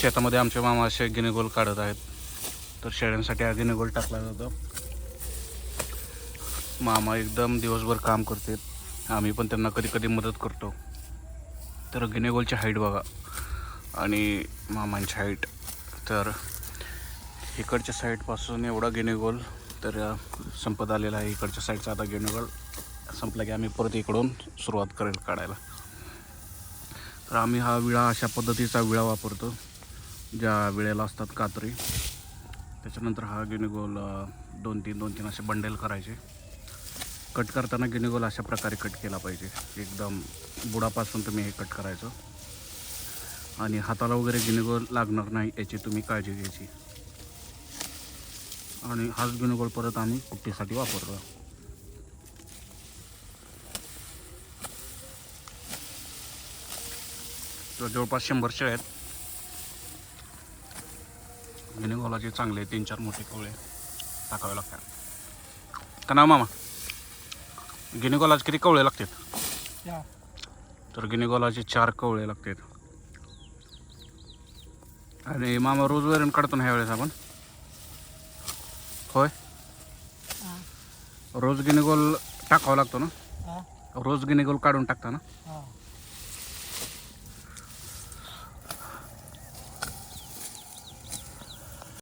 शेतामध्ये आमचे मामा असे गिनेगोल काढत आहेत. तर शेळ्यांसाठी हा गिनेगोल टाकला जातो. मामा एकदम दिवसभर काम करतात आम्ही पण त्यांना कधी कधी मदत करतो. तर गिनेगोलची हाईट बघा. आणि मामांची हाईट. तर इकडच्या साईडपासून एवढा गिनेगोल तर संपत आलेला आहे. इकडच्या साईडचा आता गिनेगोल संपला की आम्ही परत इकडून सुरुवात करेल काढायला. तर आम्ही हा विळा अशा पद्धतीचा विळा वापरतो. ज्या विळेला असतात कात्री त्याच्यानंतर हा गिनिगोल दोन तीन दोन तीन असे बंडेल करायचे. कट करताना गिनिगोल अशा प्रकारे कट केला पाहिजे. एकदम बुडापासून तुम्ही हे कट करायचं. आणि हाताला वगैरे गिनिगोल लागणार नाही याची तुम्ही काळजी घ्यायची. आणि हाच गिनिगोल परत आम्ही कुट्टीसाठी वापरतो. तर जवळपास शंभर शेळ्या आहेत. गिनीगोलाचे चांगले तीन चार मोठे कवळे टाकावे लागतात. का ना मामा? गिनीगोलाचे किती कवळे लागतात? तर गिनीगोलाचे चार कवळे लागतात. आणि मामा रोज वैरण काढतो ना ह्या वेळेस आपण? होय? रोज गिनीगोल टाकावा लागतो ना? रोज गिनीगोल काढून टाकता ना?